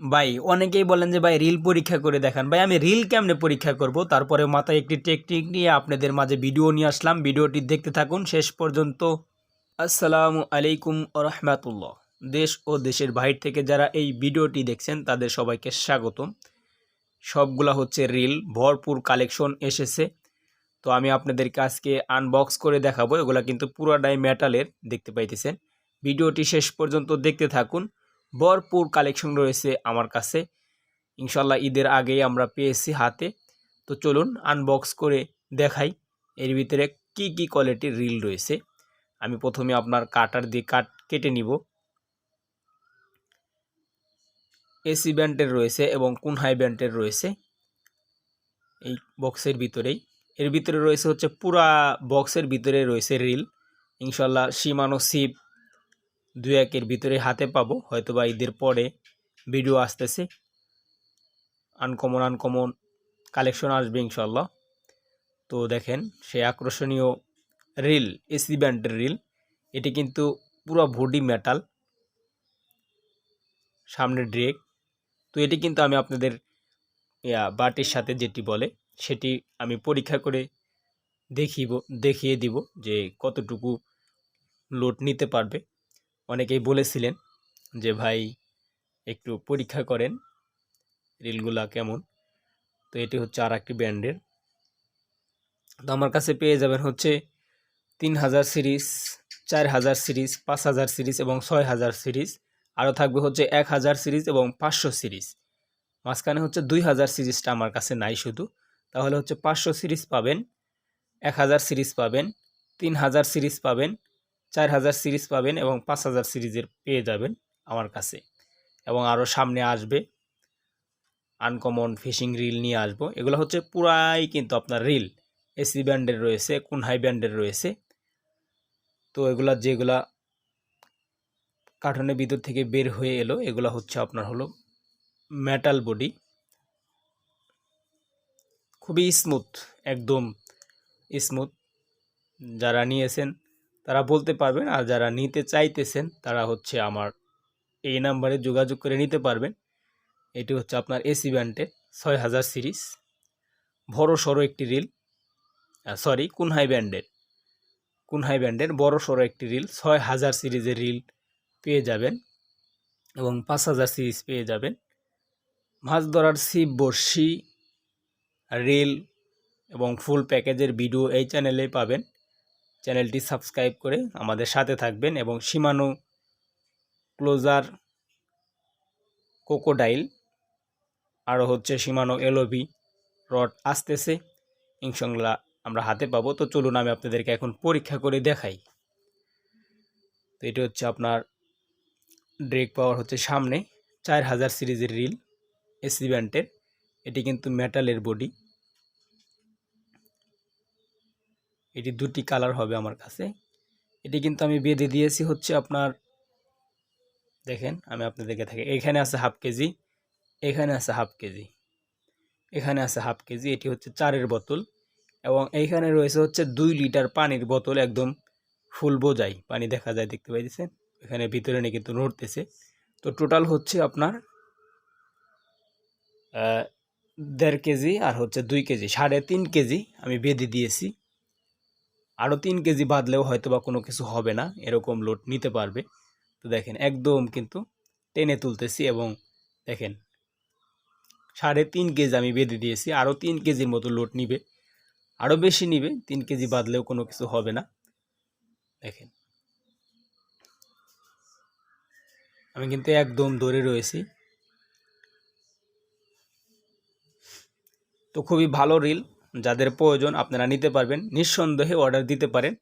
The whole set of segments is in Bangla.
ভাই, অনেকেই বলেন যে, ভাই রিল পরীক্ষা করে দেখান। ভাই, আমি রিল কেমনে পরীক্ষা করব? তারপরে মাথায় একটি টেকনিক নিয়ে আপনাদের মাঝে ভিডিও নিয়ে আসলাম। ভিডিওটি দেখতে থাকুন। শেষ পর্যন্ত। আসসালামু আলাইকুম রহমাতুল্লাহ। দেশ ও দেশের বাইর থেকে যারা এই ভিডিওটি দেখছেন, তাদের সবাইকে স্বাগতম। সবগুলা হচ্ছে রিল ভরপুর কালেকশন এসেছে। তো আমি আপনাদেরকে আজকে আনবক্স করে দেখাবো। এগুলা কিন্তু পুরাটাই মেটালের দেখতে পাইতেছেন। ভিডিওটি শেষ পর্যন্ত দেখতে থাকুন। ভরপুর কালেকশন রয়েছে আমার কাছে। ইনশাল্লাহ ঈদের আগেই আমরা পেয়েছি হাতে। তো চলুন আনবক্স করে দেখাই এর ভিতরে কি কি কোয়ালিটির রিল রয়েছে। আমি প্রথমে আপনার কাটার দিয়ে কাট কেটে নিব। এসি ব্যান্ডের রয়েছে এবং কুনহাই ব্যান্ডের রয়েছে। এই বক্সের ভিতরেই। এর ভিতরে রয়েছে হচ্ছে পুরা বক্সের ভিতরে রয়েছে রিল ইনশাল্লাহ সীমানো সিপ দু একের ভিতরে হাতে পাবো হয়তো বা ঈদের পরে ভিডিও আসতেছে। আনকমন আনকমন কালেকশন আসবে ইনশাল্লাহ তো দেখেন সেই আকর্ষণীয় রিল এসি ব্যান্ডের রিল এটি কিন্তু পুরো বডি মেটাল সামনে ড্রেক তো এটি কিন্তু আমি আপনাদের বাটির সাথে যেটি বলে, সেটি আমি পরীক্ষা করে দেখিব, দেখিয়ে দিব যে কতটুকু লোড নিতে পারবে। অনেকেই বলেছিলেন যে, ভাই, একটু পরীক্ষা করেন, রিলগুলা কেমন? তো এটি হচ্ছে আর একটি ব্র্যান্ডের। তো আমার কাছে পেয়ে যাবেন হচ্ছে তিন হাজার সিরিজ চার হাজার সিরিজ পাঁচ হাজার সিরিজ এবং ছয় হাজার সিরিজ। আরও থাকবে হচ্ছে এক হাজার সিরিজ এবং পাঁচশো সিরিজ। মাঝখানে হচ্ছে দুই হাজার সিরিজটা আমার কাছে নাই শুধু। তাহলে হচ্ছে পাঁচশো সিরিজ পাবেন এক হাজার সিরিজ পাবেন তিন হাজার সিরিজ পাবেন চার হাজার সিরিজ পাবেন এবং পাঁচ হাজার সিরিজের পেয়ে যাবেন আমার কাছে। এবং আরও সামনে আসবে। আনকমন ফিশিং রিল নিয়ে আসব। এগুলো হচ্ছে পুরাই কিন্তু আপনার রিল। এসি ব্যান্ডের রয়েছে, কুনহাই ব্যান্ডের রয়েছে। তো এগুলা যেগুলা কার্টনের ভিতর থেকে বের হয়ে এলো, এগুলা হচ্ছে আপনার হলো মেটাল বডি খুবই স্মুথ একদম স্মুথ যারা নিয়েছেন তারা বলতে পারবেন, আর যারা নিতে চাইতেছেন তারা হচ্ছে আমার এই নাম্বারে যোগাযোগ করে নিতে পারবেন। এটি হচ্ছে আপনার এসি ব্যান্ডের ছয় হাজার সিরিজ, বড় সড়ো একটি রিল সরি কুনহাই ব্যান্ডের কুনহাই ব্যান্ডের বড় সড়ো একটি রিল ছয় হাজার সিরিজের রিল পেয়ে যাবেন এবং পাঁচ হাজার সিরিজ পেয়ে যাবেন। মাছ ধরার ছিপ বড়শি রিল এবং ফুল প্যাকেজের ভিডিও এই চ্যানেলে পাবেন। চ্যানেলটি সাবস্ক্রাইব করে আমাদের সাথে থাকবেন এবং সীমানো ক্লোজার কোকোডাইল আরও হচ্ছে সীমানো এলোভি রড আসতেছে। ইনশাল্লাহ আমরা হাতে পাবো। তো চলুন আমি আপনাদেরকে এখন পরীক্ষা করে দেখাই। তো এটি হচ্ছে আপনার ড্রেক পাওয়ার হচ্ছে সামনে। চার হাজার সিরিজের রিল, এসি ব্যান্ডের। এটি কিন্তু মেটালের বডি। এটি দুটি কালার হবে আমার কাছে। এটি কিন্তু আমি বেঁধে দিয়েছি হচ্ছে আপনার, দেখেন আমি আপনাদেরকে থাকি এখানে আছে হাফ কেজি, এখানে আছে হাফ কেজি, এখানে আছে হাফ কেজি, এটি হচ্ছে চারের বোতল এবং এইখানে রয়েছে হচ্ছে দুই লিটার পানির বোতল একদম ফুল বোঝাই। পানি দেখা যায়, দেখতে পাইতেছেন এখানে ভিতরে নিয়ে কিন্তু নড়তেছে। তো টোটাল হচ্ছে আপনার দেড় কেজি আর হচ্ছে দুই কেজি, সাড়ে তিন কেজি আমি বেঁধে দিয়েছি। আরও তিন কেজি বাঁধলেও হয়তো বা কোনো কিছু হবে না, এরকম লোড নিতে পারবে। তো দেখেন, একদম কিন্তু টেনে তুলতেছি এবং দেখেন, সাড়ে তিন কেজি আমি বেঁধে দিয়েছি আরও তিন কেজির মতো লোড নিবে। আরও বেশি নিবে, তিন কেজি বাঁধলেও কোনো কিছু হবে না। দেখেন, আমি কিন্তু একদম দৌড়ে রয়েছি। তো খুবই ভালো রিল যাদের প্রয়োজন আপনারা নিতে পারবেন, নিঃসন্দেহে অর্ডার দিতে পারেন।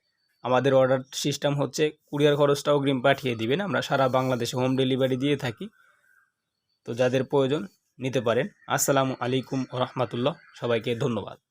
আমাদের অর্ডার সিস্টেম হচ্ছে কুরিয়ার খরচটাও অগ্রিম পাঠিয়ে দিবেন, আমরা সারা বাংলাদেশে হোম ডেলিভারি দিয়ে থাকি। তো যাদের প্রয়োজন নিতে পারেন। আসসালামু আলাইকুম রহমতুল্লাহ। সবাইকে ধন্যবাদ।